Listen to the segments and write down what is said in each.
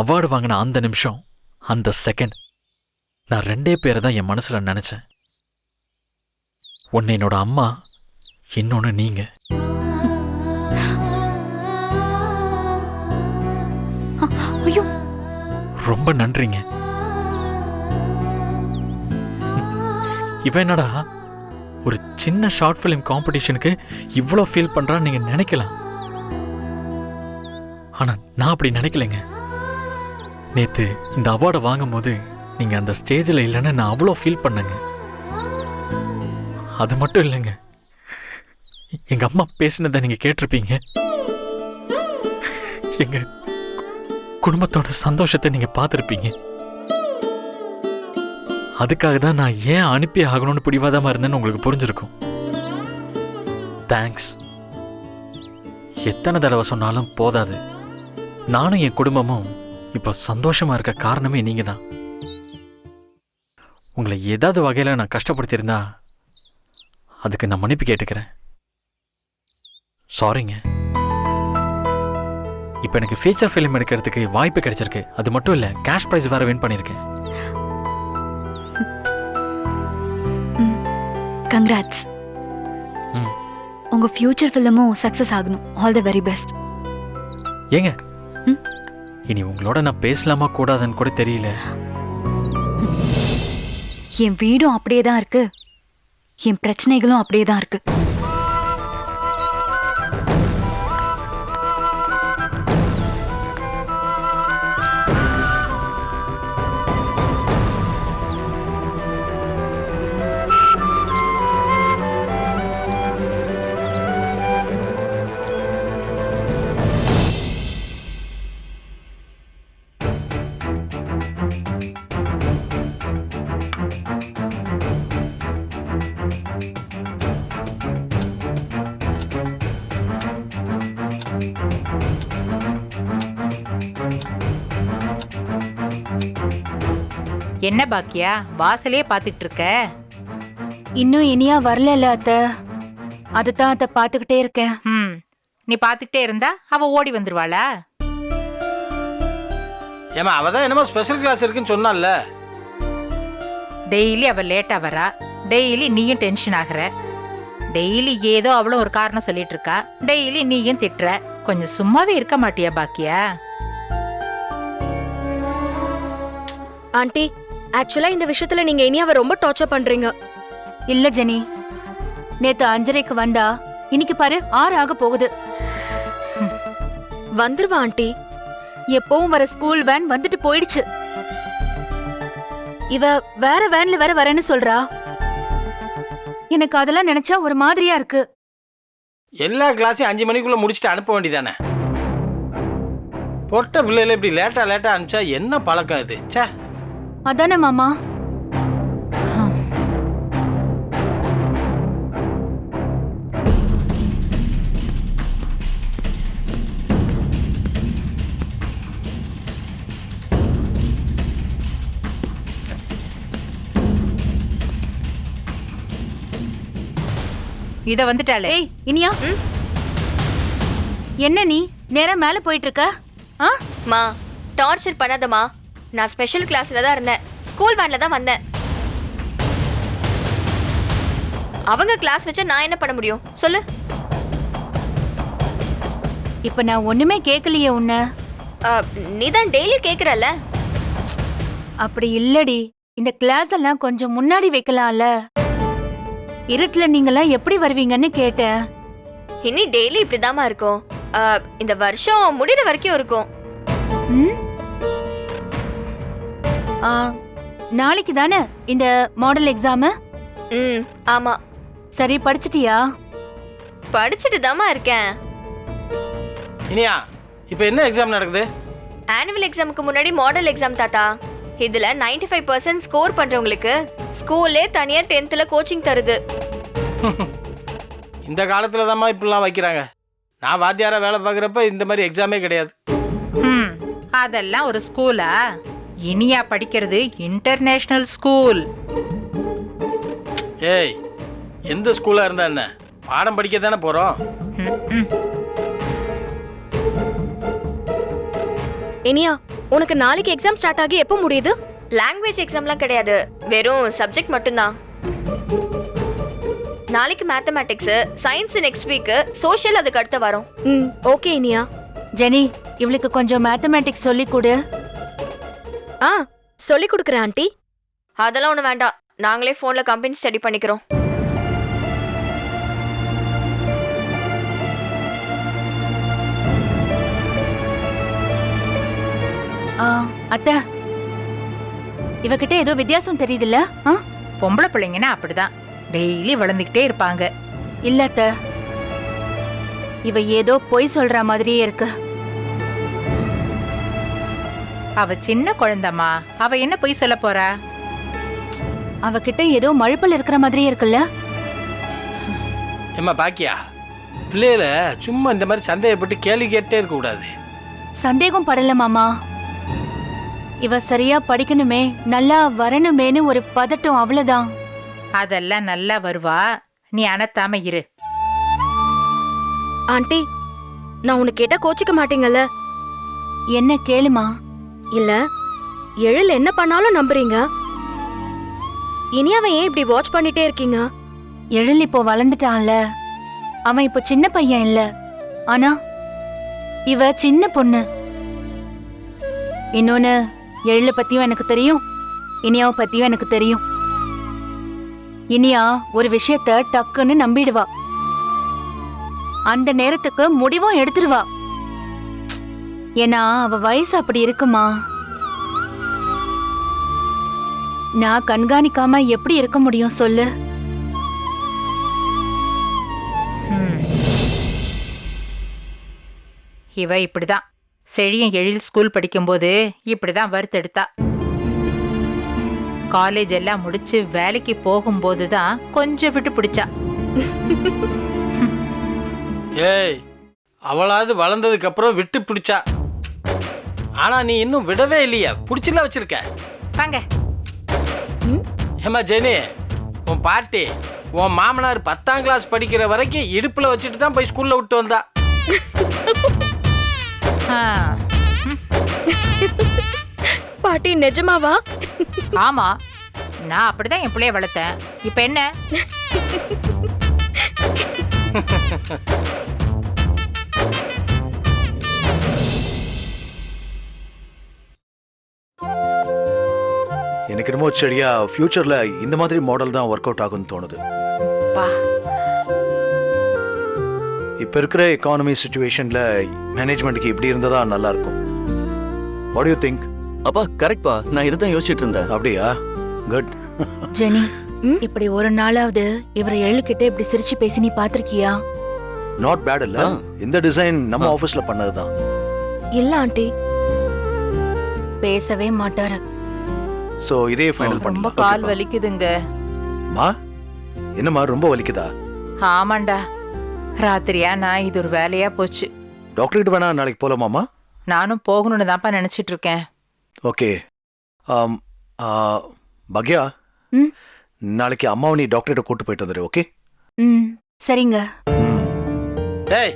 Award வாங்கின அந்த நிமிஷம் அந்த செகண்ட். நான் ரெண்டே பேரை தான் என் மனசுல நினைச்சேன். ஒன்னு என்னோட அம்மா இன்னொன்னு நீங்க. ஐயோ. ரொம்ப நன்றிங்க. இவன் என்னடா ஒரு சின்ன ஷார்ட் ஃபிலிம் காம்படிஷனுக்கு இவ்வளோ ஃபீல் பண்றான்னு நீங்க நினைக்கலாம். ஆனா நான் அப்படி நினைக்கலைங்க. நேற்று இந்த அவார்டை வாங்கும்போது நீங்கள் அந்த ஸ்டேஜில் இல்லைன்னு நான் அவ்வளோ ஃபீல் பண்ணேங்க. அது மட்டும் இல்லைங்க. எங்கள் அம்மா பேசினதை நீங்கள் கேட்டிருப்பீங்க. எங்கள் குடும்பத்தோட சந்தோஷத்தை நீங்கள் பார்த்துருப்பீங்க. அதுக்காக தான் நான் ஏன் அனுப்பி ஆகணும்னு பிடிவாதமாக இருந்தேன்னு உங்களுக்கு புரிஞ்சிருக்கும். தேங்க்ஸ் எத்தனை தடவை சொன்னாலும் போதாது. நானும் என் குடும்பமும் இப்போ சந்தோஷமா இருக்க காரணமே நீங்க தான். உங்களை ஏதாவது வகையில் நான் கஷ்டப்படுத்தியிருந்தா அதுக்கு நான் மன்னிப்பு கேட்டுக்கிறேன். சாரிங்க இப்போ எனக்கு ஃபீச்சர் ஃபிலிம் எடுக்கிறதுக்கு வாய்ப்பு கிடைச்சிருக்கு. அது மட்டும் இல்லை கேஷ் ப்ரைஸ் வேற வின் பண்ணியிருக்கேன். கங்க்ராட்ஸ் ம். உங்க ஃபியூச்சர் ஃபிலிமும் சக்சஸ் ஆகணும். ஆல் தி வெரி பெஸ்ட் ஏங்க? ம்? இனி உங்களோட நான் பேசலாமா கூடாதுன்னு கூட தெரியல. என் வீடும் அப்படியே தான் இருக்கு. என் பிரச்சனைகளும் அப்படியே தான் இருக்கு. என்ன பாக்கியா? வாசலே பாத்துக்கிட்டு இருக்க? இன்னும் இனியா வரல அத்த. அதுதான் அத்த பாத்துக்கிட்டே இருக்கேன். ம் நீ பாத்துக்கிட்டே இருந்தா அவ ஓடி வந்துருவாளா? ஏமா அவ தான் என்னமோ ஸ்பெஷல் கிளாஸ் இருக்குன்னு சொன்னால டெய்லி அவ லேட்டா வரா. டெய்லி நீயும் டென்ஷன் ஆகுற. டெய்லி ஏதோ அவளும் ஒரு காரணம் சொல்லிட்டு இருக்கா. டெய்லி நீயும் திட்டுற. கொஞ்சம் சும்மாவே இருக்க மாட்டியா பாக்கியா? ஆண்டி ஆக்சுவலா இந்த விஷயத்துல நீங்க இனியாவை ரொம்ப டார்ச்சர் பண்றீங்க. இல்ல ஜெனி. நேத்து அஞ்சரைக்கு வந்தா இன்னைக்கு பாரு ஆறு ஆக போகுது. வந்துருவா ஆண்டி. எப்பவும் வர ஸ்கூல் வேன் வந்துட்டு போயிடுச்சு. இவ வேற வேன்ல வேற வரேன்னு சொல்றா. எனக்கு அதெல்லாம் நினைச்சா ஒரு மாதிரியா இருக்கு. எல்லா கிளாஸையும் அஞ்சு மணிக்குள்ள முடிச்சுட்டு அனுப்ப வேண்டியதானே? பொட்ட பிள்ளைல இப்படி லேட்டா லேட்டா அனுப்பிச்சா என்ன பழக்கம் இது? ச்சே. அதானே மாமா? இத வந்துட்டாளே. ஏய் இனியா? என்ன நீ? நேரா மேல போயிட்டு இருக்க. ஆ? மா டார்ச்சர் பண்ணாதம்மா. நான் ஸ்பெஷல் கிளாஸ்ல தான் இருந்தேன். ஸ்கூல் வேன்ல தான் வந்தேன். அவங்க கிளாஸ் வச்சா நான் என்ன பண்ண முடியும்? சொல்லு. இப்ப நான் ஒண்ணுமே கேட்கலையே உன்ன. நீ தான் டெய்லி கேக்குறல்ல. அப்படி இல்லடி. இந்த கிளாஸ் எல்லாம் கொஞ்சம் முன்னாடி வைக்கலாம்ல. இருட்டுல நீங்கெல்லாம் எப்படி வருவீங்கன்னு கேட்டேன். இனி டெய்லி இப்படிதாம்மா இருக்கும். இந்த வருஷம் முடிகிற வரைக்கும் இருக்கும். ம்? ஆ, நாளைக்கு தானே இந்த மாடல் எக்ஸாம் ம் ஆமா. சரி படிச்சிட்டியா? படிச்சுட்டு தாம்மா இருக்கேன். இனியா இப்போ என்ன எக்ஸாம் நடக்குது? ஆனுவல் எக்ஸாமுக்கு முன்னாடி மாடல் எக்ஸாம் தாத்தா. இதுல 95% ஃபைவ் பர்சன்ட் ஸ்கோர் பண்றவங்களுக்கு ஸ்கூல்லே தனியா டென்த்ல கோச்சிங் தருது. இந்த காலத்துல தாம்மா இப்படிலாம் வைக்கிறாங்க. நான் வாத்தியாரா வேலை பார்க்குறப்ப இந்த மாதிரி எக்ஸாமே கிடையாது. ம் அதெல்லாம் ஒரு ஸ்கூலா இனியா படிக்கிறது இன்டர்நேஷனல் ஸ்கூல் ஏய் எந்த ஸ்கூலாக இருந்தா என்ன? பாடம் படிக்க தானே போகிறோம் ம், ம். இனியா உனக்கு நாளைக்கு எக்ஸாம் ஸ்டார்ட் ஆகி எப்போ முடியுது? லாங்குவேஜ் எக்ஸாம்லாம் கிடையாது. வெறும் சப்ஜெக்ட் மட்டும்தான். நாளைக்கு mathematics science next week social அதுக்கு அடுத்த வரும். ம் ஓகே இனியா. ஜெனி இவளுக்கு கொஞ்சம் மேத்தமேட்டிக்ஸ் சொல்லி கொடு. ஆ சொல்லி கொடுக்குறேன் ஆண்டி. அதெல்லாம் ஒன்றும் வேண்டாம். நாங்களே ஃபோனில் கம்பெனி ஸ்டடி பண்ணிக்கிறோம். ஆ, அத்தை. இவகிட்ட ஏதோ வித்தியாசம் தெரியுதுல்ல? ஆ? பொம்பளை பிள்ளைங்கன்னா அப்படிதான். டெய்லி வளர்ந்துக்கிட்டே இருப்பாங்க. இல்ல அத்தை. இவ ஏதோ பொய் சொல்ற மாதிரியே இருக்கு. அவ சின்ன குழந்தம்மா. அவ என்ன போய் சொல்ல போறா? அவகிட்ட ஏதோ மழுப்பல் இருக்கிற மாதிரியே இருக்குல்ல? ஏம்மா பாக்கியா? பிள்ளைகள சும்மா இந்த மாதிரி சந்தேகப்பட்டு கேள்வி கேட்டே இருக்கக்கூடாது சந்தேகம் படல மாமா. இவ சரியா படிக்கணுமே நல்லா வரணுமேன்னு ஒரு பதட்டம் அவ்வளவுதான். அதெல்லாம் நல்லா வருவா. நீ அனத்தாம இரு. ஆண்டி நான் உனக்கு கேட்டா கோச்சிக்க மாட்டீங்கல்ல? என்ன கேளுமா? இல்ல. எழில் என்ன பண்ணாலும் நம்புறீங்க? இனி அவன் ஏன் இப்படி வாட்ச் பண்ணிட்டே இருக்கீங்க? எழில் இப்போ வளர்ந்துட்டான்ல. அவன் இப்போ சின்ன பையன் இல்ல. ஆனா இவ சின்ன பொண்ணு. இன்னொன்னு எழில பத்தியும் எனக்கு தெரியும். இனியாவை பத்தியும் எனக்கு தெரியும். இனியா ஒரு விஷயத்த டக்குன்னு நம்பிடுவா. அந்த நேரத்துக்கு முடிவும் எடுத்துருவா ஏன்னா அவ வயசு அப்படி இருக்குமா? நான் கண்காணிக்காம எப்படி இருக்க முடியும் சொல்லு. இவ இப்படிதான். செழியன் எழில் ஸ்கூல் படிக்கும்போது இப்படிதான் வறுத்தெடுத்தா. காலேஜ் எல்லாம் முடிச்சு வேலைக்கு போகும்போது தான் கொஞ்சம் விட்டு பிடிச்சா. ஏய் அவளாவது வளர்ந்ததுக்கு அப்புறம் விட்டு பிடிச்சா. ஆனா நீ இன்னும் விடவே இல்லையே. பிடிச்சில வச்சிருக்க. வாங்க. ஏம்மா ஜெனி உன் பாட்டி உன் மாமனார் பத்தாம் கிளாஸ் படிக்கிற வரைக்கும் இடுப்புல வச்சுட்டு தான் போய் ஸ்கூல்ல விட்டு வந்தா. பாட்டி நிஜமாவா? ஆமா. நான் அப்படிதான் என் பிள்ளைய வளர்த்தேன். இப்ப என்ன? எனக்கு என்னமோ சரியா ஃபியூச்சர்ல இந்த மாதிரி மாடல் தான் ஒர்க் அவுட் ஆகும்னு தோணுது. பா. இப்போ இருக்கிற எக்கானமி சுச்சுவேஷன்ல மேனேஜ்மெண்ட்டுக்கு இப்படி இருந்ததா நல்லா இருக்கும் வாட் யூ திங்க் அப்பா கரெக்ட்பா நான் இதை தான் யோசிச்சுட்டு இருந்தேன். அப்படியா? Good Jenny? இப்படி ஒரு நாளாவது இவரை எழுக்கிட்ட இப்படி சிரிச்சு பேசி நீ பாத்திருக்கியா நாட் பேட் இல்ல. இந்த டிசைன் நம்ம. ஆபீஸ்ல பண்ணதுதான். இல்ல ஆண்டி. பேசவே மாட்டாரு. சோ இதே ஃபைனல் ரொம்ப பண்ணலாம் கால் ஓகேப்பா. வலிக்குதுங்க. மா? என்னம்மா ரொம்ப வலிக்குதா? ஆமாண்டா. ராத்திரியா நான் இது ஒரு வேலையா போச்சு. டாக்டர் கிட்ட வேணா நாளைக்கு போலாமாமா நானும் போகணும்னு தான்ப்பா நினைச்சிட்டு இருக்கேன் ஓகே பக்யா? ம்? நாளைக்கு அம்மாவை நீ டாக்டர் கிட்ட கூட்டு போயிட்டு வந்துடு ஓகே? ம் சரிங்க. டேய்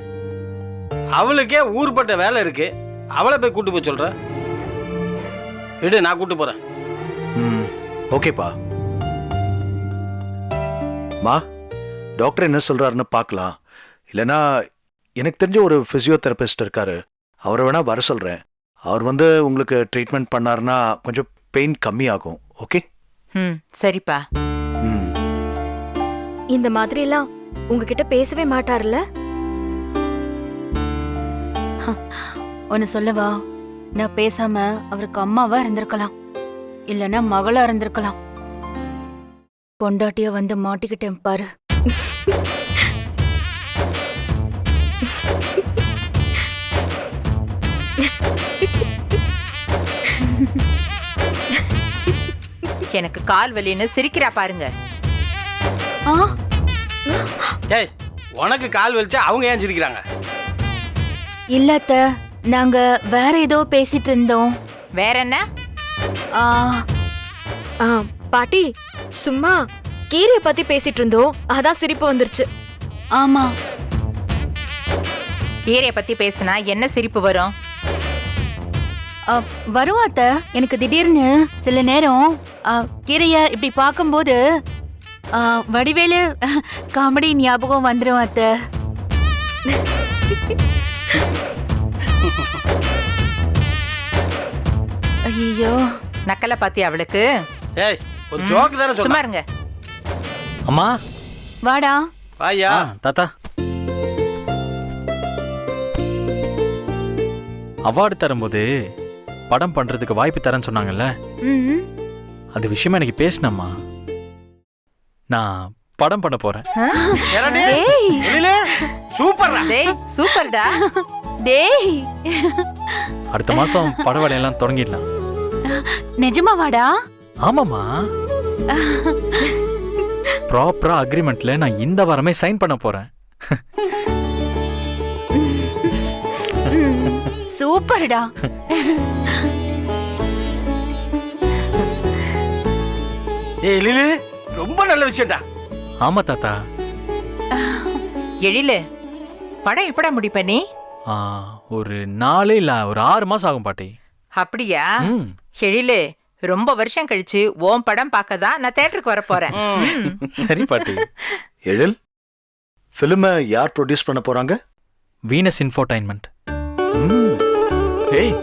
அவளுக்கே ஊர்பட்ட வேலை இருக்கு. அவளை போய் கூட்டு போய் சொல்ற விடு நான் கூட்டு போறேன். ம் ஓகேப்பா. மா டாக்டர் என்ன சொல்றாருன்னு பார்க்கலாம். இல்லைன்னா எனக்கு தெரிஞ்ச ஒரு ஃபிசியோதெரபிஸ்ட் இருக்காரு. அவரை வேணா வர சொல்றேன். அவர் வந்து உங்களுக்கு ட்ரீட்மெண்ட் பண்ணாருன்னா கொஞ்சம் பெயின் கம்மியாகும். ஓகே? ம் சரிப்பா. ம். இந்த மாதிரி எல்லாம் உங்ககிட்ட பேசவே மாட்டார்ல? ஒன்னு சொல்லவா? நான் பேசாம அவருக்கு அம்மாவா இருந்திருக்கலாம். இல்லனா மகளா இருந்திருக்கலாம். பொண்டாட்டிய வந்து மாட்டிக்கிட்டேன் பாரு. எனக்கு கால் வலின்னு சிரிக்கிறா பாருங்க. ஆ? ஏய் உனக்கு கால் வலிச்சா அவங்க ஏன் சிரிக்கிறாங்க? இல்ல அத்தை நாங்க வேற ஏதோ பேசிட்டு இருந்தோம். வேற என்ன? பாட்டி சும்மா கீரைய பத்தி பேசிட்டு இருந்தோம். அதான் சிரிப்பு வந்துருச்சு. ஆமா. கீரைய பத்தி பேசினா என்ன சிரிப்பு வரும்? வரும் அத்த. எனக்கு திடீர்னு சில நேரம் கீரைய இப்படி பார்க்கும்போது வடிவேலு காமெடி ஞாபகம் வந்துரும் அத்த. ஐயோ. நக்கலை பாத்தி அவளுக்கு? ஏய் ஒரு ஜோக்கு தானே சும்மா இருங்க. அம்மா. வாடா. வாயா தாத்தா. அவார்டு தரும்போது படம் பண்றதுக்கு வாய்ப்பு தரேன்னு சொன்னாங்கல்ல? ம் அது விஷயமா எனக்கு பேசினம்மா. நான் படம் பண்ண போறேன். என்னடி? டேய் சூப்பர்டா. டேய். அடுத்த மாசம் பட வேலையெல்லாம் தொடங்கிடலாம். நிஜமா வாடா ஆமாம்மா ப்ராப்பரா அக்ரிமெண்ட்ல நான் இந்த வாரமே சைன் பண்ண போறேன். சூப்பர்டா. ஏய் எழிலு ரொம்ப நல்ல விஷயம்டா. ஆமா தாத்தா. எழிலு படம் எப்படா முடிப்ப நீ? ஆ, ஒரு நாலு இல்ல ஒரு ஆறு மாசம் ஆகும் பாட்டி. அப்படியா? ம், எழிலு ரொம்ப வருஷம் கழிச்சு ஓம் படம் பார்க்க தான் நான் தேட்டருக்கு வர போறேன். ம். சரி பாட்டி. எழில் ஃபிலிமை யார் ப்ரொடியூஸ் பண்ண போறாங்க? Venus infotainment. ஏய்.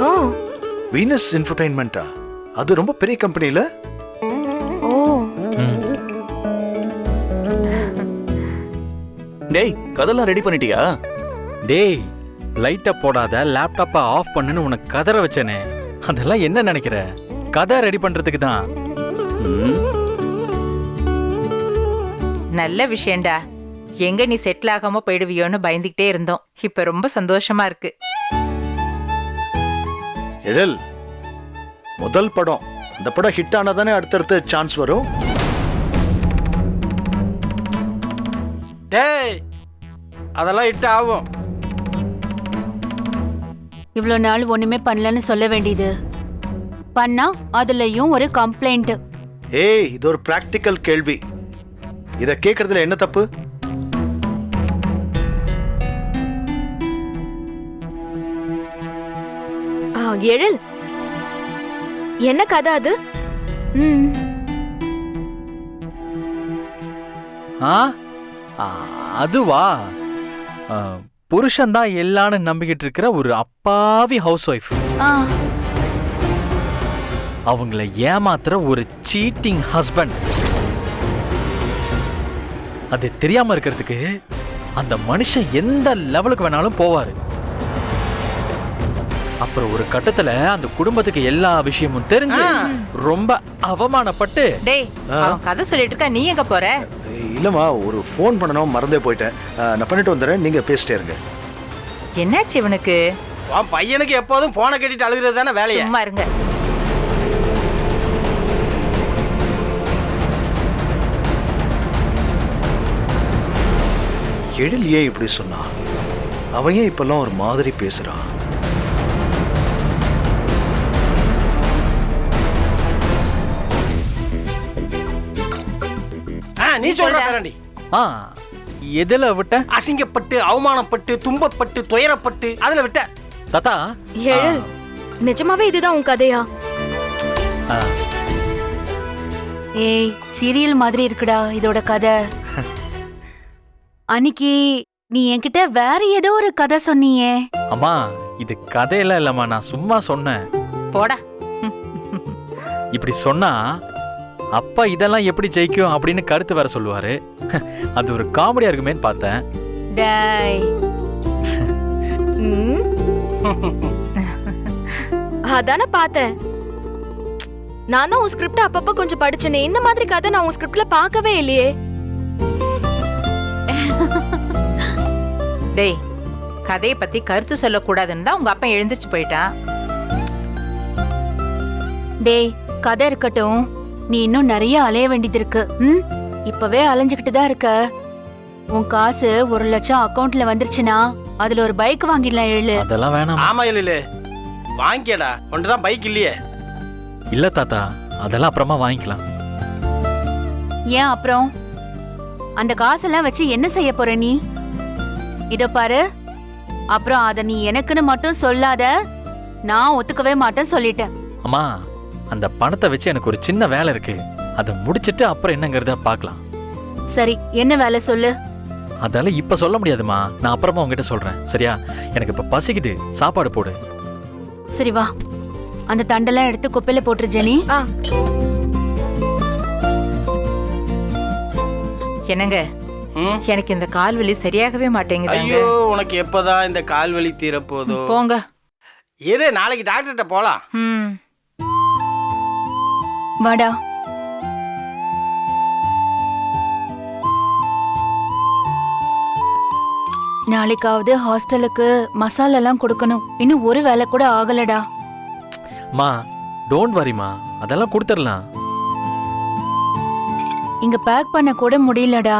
ஓ. வீனஸ் இன்ஃபர்டைன்மெண்ட்டா அது ரொம்ப பெரிய கம்பெனில? ஓ. டேய் கதெல்லாம் ரெடி பண்ணிட்டியா? டேய் லைட்டை போடாத லேப்டாப்பை ஆஃப் பண்ணுன்னு உனக்கு கதற வச்சேனே. அதெல்லாம் என்ன நினைக்கிற? கதை ரெடி பண்றதுக்கு தான். நல்ல விஷயம்டா. எங்க நீ செட்டில் ஆகாம போயிடுவியோன்னு பயந்துகிட்டே இருந்தோம். இப்ப ரொம்ப சந்தோஷமா இருக்கு. எழில் முதல் படம். அந்த படம் ஹிட் ஆனா தானே அடுத்தடுத்து சான்ஸ் வரும்? டேய் அதெல்லாம் இட்டு ஆகும். இவ்வளோ நாள் ஒண்ணுமே பண்ணலன்னு சொல்ல வேண்டியது. பண்ணா அதுலயும் ஒரு கம்ப்ளைண்ட் ஏய் இது ஒரு பிராக்டிக்கல் கேள்வி. இத கேக்குறதுல என்ன தப்பு? ஆ, எழில் என்ன கதை அது? ம். ஆ? ஆ, அதுவா? ஆ, புருஷன்தான் எல்லான்னு நம்பிக்கிட்டு இருக்கிற ஒரு அப்பாவி ஹவுஸ் ஒய்ஃப் அவங்கள ஏமாத்துற ஒரு சீட்டிங் ஹஸ்பண்ட் அது தெரியாம இருக்கிறதுக்கு அந்த மனுஷன் எந்த லெவலுக்கு வேணாலும் போவாரு. அப்புறம் ஒரு கட்டத்துல அந்த குடும்பத்துக்கு எல்லா விஷயமும் தெரிஞ்சு ரொம்ப அவமானப்பட்டு டேய் அவன் கதை சொல்லிட்டு இருக்கா? நீ எங்க போற? இல்லம்மா ஒரு ஃபோன் பண்ணணும் மறந்தே போயிட்டேன். நான் பண்ணிட்டு வந்துடுறேன். நீங்க பேசிட்டே இருங்க. என்னாச்சு இவனுக்கு? உன் பையனுக்கு எப்போதும் போனை கட்டிட்டு அழுகிறது தானே வேலையை. சும்மா இருங்க. எழில் ஏன் இப்படி சொன்னான்? அவன் ஏன் இப்பெல்லாம் ஒரு மாதிரி பேசுறான்? சொல்ற பேரண்டி. ஆ எதுல விட்ட? அசிங்கப்பட்டு அவமானப்பட்டு துன்பப்பட்டு துயரப்பட்டு அதுல விட்ட. தாத்தா எழில் நிஜமாவே இதுதான் உன் கதையா? ஆ, ஏய் சீரியல் மாதிரி இருக்குடா இதோட கதை. அன்னைக்கு நீ என்கிட்ட வேற ஏதோ ஒரு கதை சொன்னியே. அம்மா இது கதையெல்லாம் இல்லம்மா நான் சும்மா சொன்னேன். போடா. இப்படி சொன்னா அப்பா இதெல்லாம் எப்படி ஜெயிக்கும் அப்படின்னு கருத்து வேற சொல்லுவாரு. அது ஒரு காமெடியா இருக்குமேன்னு பார்த்தேன். அதானே பார்த்தேன். நான் தான் உன் ஸ்கிரிப்ட் அப்பப்ப கொஞ்சம் படிச்சேனே. இந்த மாதிரி கதை நான் உன் ஸ்கிரிப்ட்ல பார்க்கவே இல்லையே. டேய் கதையை பத்தி கருத்து சொல்லக்கூடாதுன்னு தான் உங்க அப்பா எழுந்திருச்சு போயிட்டான். டேய் கதை இருக்கட்டும். நீ இன்னும் நிறைய அலைய வேண்டியது இருக்கு ம்? இப்பவே அலைஞ்சுக்கிட்டு தான் இருக்க. உன் காசு ஒரு லட்சம் அக்கவுண்ட்ல வந்துருச்சுன்னா அதுல ஒரு பைக் வாங்கிடலாம் எழு அதெல்லாம் வேணாம். ஆமா எழிலு. வாங்கிக்கடா உன்ட்டு தான் பைக் இல்லையே. இல்ல தாத்தா. அதெல்லாம் அப்புறமா வாங்கிக்கலாம். ஏன் அப்புறம்? அந்த காசெல்லாம் வச்சு என்ன செய்ய போற நீ? இதோ பாரு. அப்புறம் அத நீ எனக்குன்னு மட்டும் சொல்லாத. நான் ஒத்துக்கவே மாட்டேன் சொல்லிட்டேன். அம்மா அந்த பணத்தை வச்சு எனக்கு ஒரு சின்ன வேலை இருக்கு. அதை முடிச்சிட்டு அப்புறம் என்னங்கிறத பார்க்கலாம். சரி என்ன வேலை சொல்லு? அதால இப்ப சொல்ல முடியாதுமா. நான் அப்புறமா உங்ககிட்ட சொல்றேன். சரியா? எனக்கு இப்ப பசிக்குது. சாப்பாடு போடு. சரி வா. அந்த தண்டெல்லாம் எடுத்து குப்பையில போட்டுரு ஜெனி. ஆ. என்னங்க? ம்? எனக்கு இந்த கால் வலி சரியாகவே மாட்டேங்குதாங்க. ஐயோ உனக்கு எப்பதான் இந்த கால் வலி தீரப்போதோ? போங்க. இரு நாளைக்கு டாக்டர்கிட்ட போலாம். ம். வாடா. நாளைக்காவது ஹாஸ்டலுக்கு மசாலா எல்லாம் கொடுக்கணும். இன்னும் ஒரு வேலை கூட ஆகலடா. மா டோன்ட் வரிமா அதெல்லாம் கொடுத்துடலாம். இங்க பேக் பண்ண கூட முடியலடா.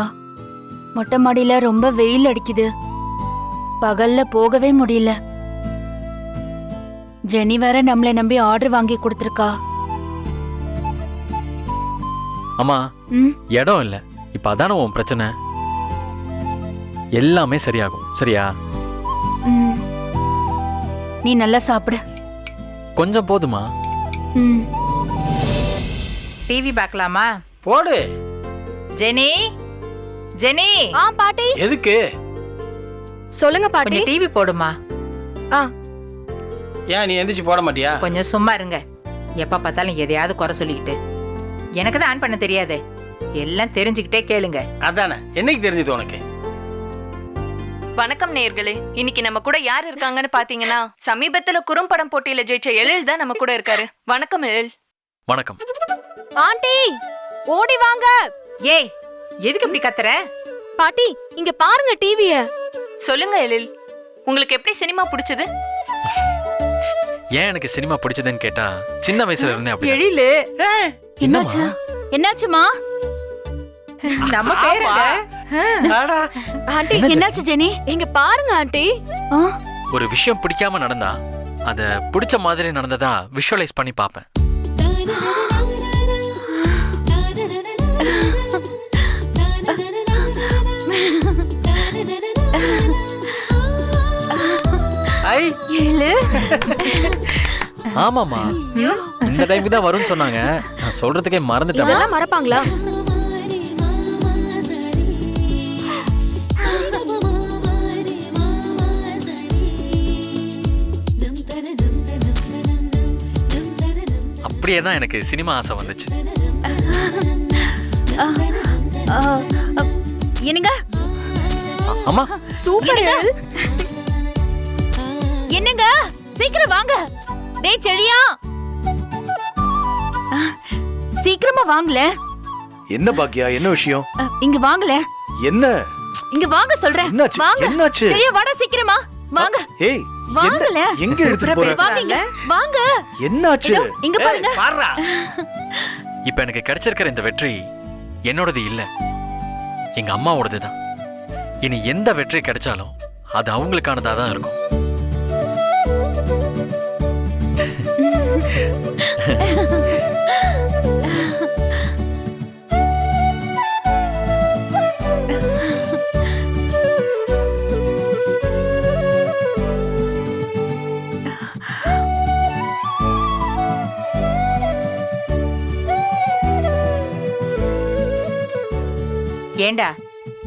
மொட்டை மாடியில ரொம்ப வெயில் அடிக்குது. பகல்ல போகவே முடியல. ஜெனி வேற நம்மளை நம்பி ஆர்டர் வாங்கி கொடுத்துருக்கா. அம்மா இடம் இல்ல. இப்ப அதான உன் பிரச்சனை? எல்லாமே சரியாகும். சரியா. நீ நல்லா சாப்பிடு. கொஞ்சம் போதுமா? ம். டிவி பார்க்கலாமா போடு. ஜெனி? ஜெனி? ஆ பாட்டி. எதுக்கு? சொல்லுங்க பாட்டி. கொஞ்சம் டிவி போடுமா? ஆ. ஏன் நீ எந்திரிச்சு போட மாட்டியா? கொஞ்சம் சும்மா இருங்க. எப்ப பார்த்தாலும் எதையாவது குறை சொல்லிக்கிட்டு. எனக்கு தான் ஆன் பண்ண தெரியாதே. எல்லாம் தெரிஞ்சுக்கிட்டே கேளுங்க. அதானே? என்னைக்கு தெரிஞ்சது உனக்கு? வணக்கம் நேயர்களே இன்னைக்கு நம்ம கூட யார் இருக்காங்கன்னு பாத்தீங்கன்னா சமீபத்துல குறும்படம் போட்டியில ஜெயிச்ச எழில் தான் நம்ம கூட இருக்காரு. வணக்கம் எழில். வணக்கம். ஆண்டி ஓடி வாங்க. ஏய் எதுக்கு இப்படி கத்துற? பாட்டி இங்க பாருங்க டிவிய சொல்லுங்க எழில். உங்களுக்கு எப்படி சினிமா பிடிச்சது? ஏன் எனக்கு சினிமா பிடிச்சதுன்னு கேட்டா சின்ன வயசுல இருந்தே அப்படி எழிலு. என்னாச்சு? என்னாச்சுமா நம்ம ஆடா. ஆண்டி என்னாச்சு ஜெனி? இங்க பாருங்க ஆண்டி. ஒரு விஷயம் பிடிக்காம நடந்தா அத பிடிச்ச மாதிரி நடந்ததா விஷுவலைஸ் பண்ணி பார்ப்பேன் ஐ. ஏழு. ஆமாமா இந்த டைமுக்கு தான் வரும்னு சொன்னாங்க. நான் சொல்றதுக்கே மறந்துட்டேன். இதெல்லாம் மறப்பாங்களா? அப்படியே தான் எனக்கு சினிமா ஆசை வந்துச்சு. ஆ, ஆ, என்னங்க? அ- அம்மா. சூப்பர். என்னங்க? சீக்கிரம் வாங்க. டேய் செழியா. சீக்கிரமா வாங்கல. என்ன பாக்கியா? என்ன விஷயம்? இங்க வாங்கல. என்ன? இங்க வாங்க சொல்றேன். என்னாச்சு? வாங்க. என்னாச்சு? செழியா வாடா சீக்கிரமா. வாங்க. ஏய் வாங்கல. என்ன எங்க எடுத்துட்டு போற? வாங்க இங்க. வாங்க. என்னாச்சு? இங்க பாருங்க. பாருடா. இப்ப எனக்கு கிடைச்சிருக்கிற இந்த வெற்றி என்னோடது இல்ல. எங்க அம்மாவோடது தான் இனி எந்த வெற்றி கிடைச்சாலும் அது அவங்களுக்கானதா தான் இருக்கும்.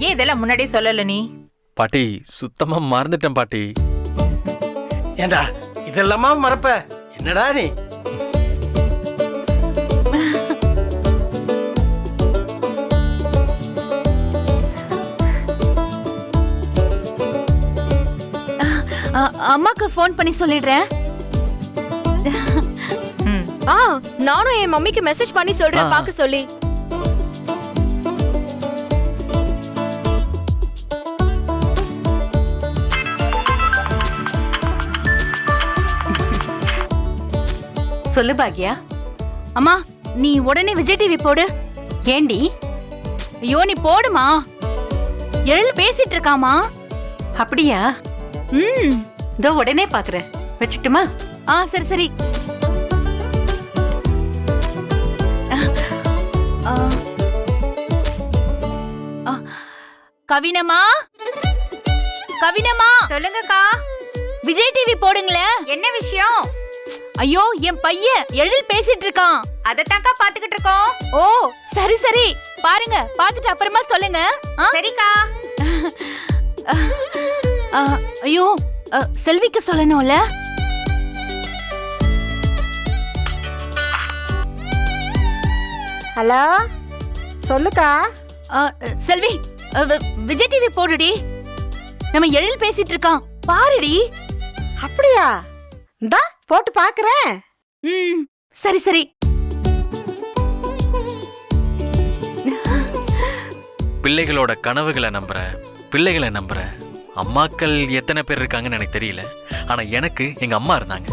ஏன் இதெல்லாம் முன்னாடியே சொல்லல நீ? பாட்டி சுத்தமா மறந்துட்டேன் பாட்டி. ஏண்டா இதெல்லாமா மறப்ப? என்னடா நீ? அம்மாக்கு ஃபோன் பண்ணி சொல்லிடுறேன். ஆ நானும் என் மம்மிக்கு மெசேஜ் பண்ணி சொல்றேன் ஆ. பாக்க சொல்லி. சொல்லு பாக்யா. அம்மா நீ உடனே விஜய் டிவி போடு. ஏண்டி? ஐயோ நீ போடுமா? எழில் பேசிட்டு இருக்காமா அப்படியா? ம். இதோ உடனே பாக்குறேன். வச்சுட்டுமா? ஆ சரி சரி. கவினம்மா? கவினம்மா? சொல்லுங்கக்கா. விஜய் டிவி போடுங்களேன். என்ன விஷயம்? ஐயோ என் பையன் எழில் பேசிட்டு இருக்கான் அதத்தாக்கா பாத்துக்கிட்டு இருக்கோம் ஓ சரி சரி. பாருங்க பாத்துட்டு அப்புறமா சொல்லுங்க. ஆ? சரிக்கா. ஐயோ செல்விக்கு சொல்லணும்ல? ஹலோ சொல்லுக்கா. ஆ, செல்வி விஜய் டிவி போடுடி. நம்ம எழில் பேசிட்டு இருக்கான் பாருடி. அப்படியா? இந்தா போட்டு பாக்குறேன். ம் சரி சரி. பிள்ளைகளோட கனவுகளை நம்புறேன் பிள்ளைகளை நம்புறேன் அம்மாக்கள் எத்தனை பேர் இருக்காங்கன்னு எனக்கு தெரியல. ஆனா எனக்கு எங்க அம்மா இருந்தாங்க.